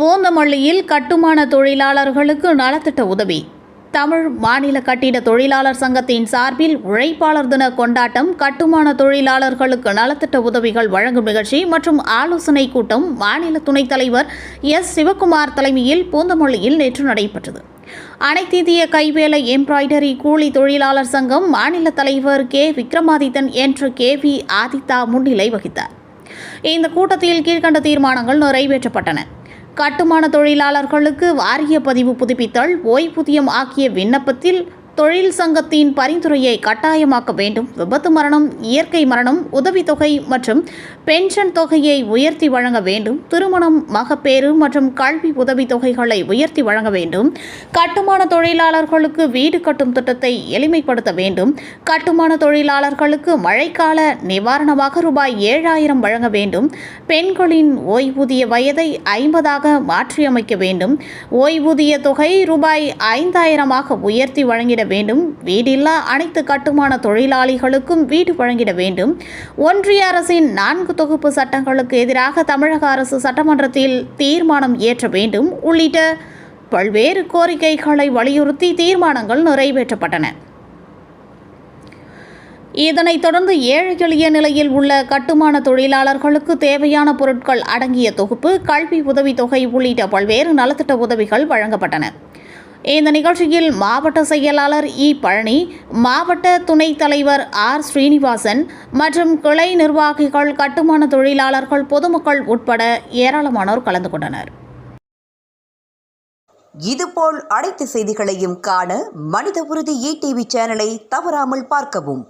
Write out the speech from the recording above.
பூந்தமல்லியில் கட்டுமான தொழிலாளர்களுக்கு நலத்திட்ட உதவி. தமிழ் மாநில கட்டிட தொழிலாளர் சங்கத்தின் சார்பில் உழைப்பாளர் தின கொண்டாட்டம் கட்டுமான தொழிலாளர்களுக்கு நலத்திட்ட உதவிகள் வழங்கும் நிகழ்ச்சி மற்றும் ஆலோசனை கூட்டம் மாநில துணைத் தலைவர் எஸ். சிவக்குமார் தலைமையில் பூந்தமல்லியில் நேற்று நடைபெற்றது. அனைத்திந்திய கைவேலை எம்ப்ராய்டரி கூலி தொழிலாளர் சங்கம் மாநில தலைவர் கே. விக்ரமாதித்தன் என்று கே. வி. ஆதித்தா முன்னிலை வகித்தார். இந்த கூட்டத்தில் கீழ்க்கண்ட தீர்மானங்கள் நிறைவேற்றப்பட்டன. கட்டுமான தொழிலாளர்களுக்கு வாரிய பதிவு புதுப்பித்தல் ஓய்வூதியம் ஆகிய விண்ணப்பத்தில் தொழில் சங்கத்தின் பரிந்துரையை கட்டாயமாக்க வேண்டும். விபத்து மரணம் இயற்கை மரணம் உதவித்தொகை மற்றும் பென்ஷன் தொகையை உயர்த்தி வழங்க வேண்டும். திருமணம் மகப்பேறு மற்றும் கல்வி உதவித்தொகைகளை உயர்த்தி வழங்க வேண்டும். கட்டுமான தொழிலாளர்களுக்கு வீடு கட்டும் திட்டத்தை எளிமைப்படுத்த வேண்டும். கட்டுமான தொழிலாளர்களுக்கு மழைக்கால நிவாரணமாக ரூபாய் ஏழாயிரம் வழங்க வேண்டும். பெண்களின் ஓய்வூதிய வயதை ஐம்பதாக மாற்றியமைக்க வேண்டும். ஓய்வூதிய தொகை ரூபாய் ஐந்தாயிரமாக உயர்த்தி வழங்கிட வேண்டும். வீடில்லா அனைத்து கட்டுமான தொழிலாளிகளுக்கும் வீடு வழங்கிட வேண்டும். ஒன்றிய அரசின் நான்கு தொகுப்பு சட்டங்களுக்கு எதிராக தமிழக அரசு சட்டமன்றத்தில் தீர்மானம் இயற்ற வேண்டும். உள்ளிட்ட பல்வேறு கோரிக்கைகளை வலியுறுத்தி தீர்மானங்கள் நிறைவேற்றப்பட்டன. இதனைத் தொடர்ந்து ஏழை எளிய நிலையில் உள்ள கட்டுமான தொழிலாளர்களுக்கு தேவையான பொருட்கள் அடங்கிய தொகுப்பு கல்வி உதவித்தொகை உள்ளிட்ட பல்வேறு நலத்திட்ட உதவிகள் வழங்கப்பட்டன. இந்த நிகழ்ச்சியில் மாவட்ட செயலாளர் இ பழனி மாவட்ட துணைத் தலைவர் ஆர் ஸ்ரீனிவாசன் மற்றும் கிளை நிர்வாகிகள் கட்டுமான தொழிலாளர்கள் பொதுமக்கள் உட்பட ஏராளமானோர் கலந்து கொண்டனர். இதுபோல் அனைத்து செய்திகளையும் காண மனித உறுதி இடிவி சேனலை தவறாமல் பார்க்கவும்.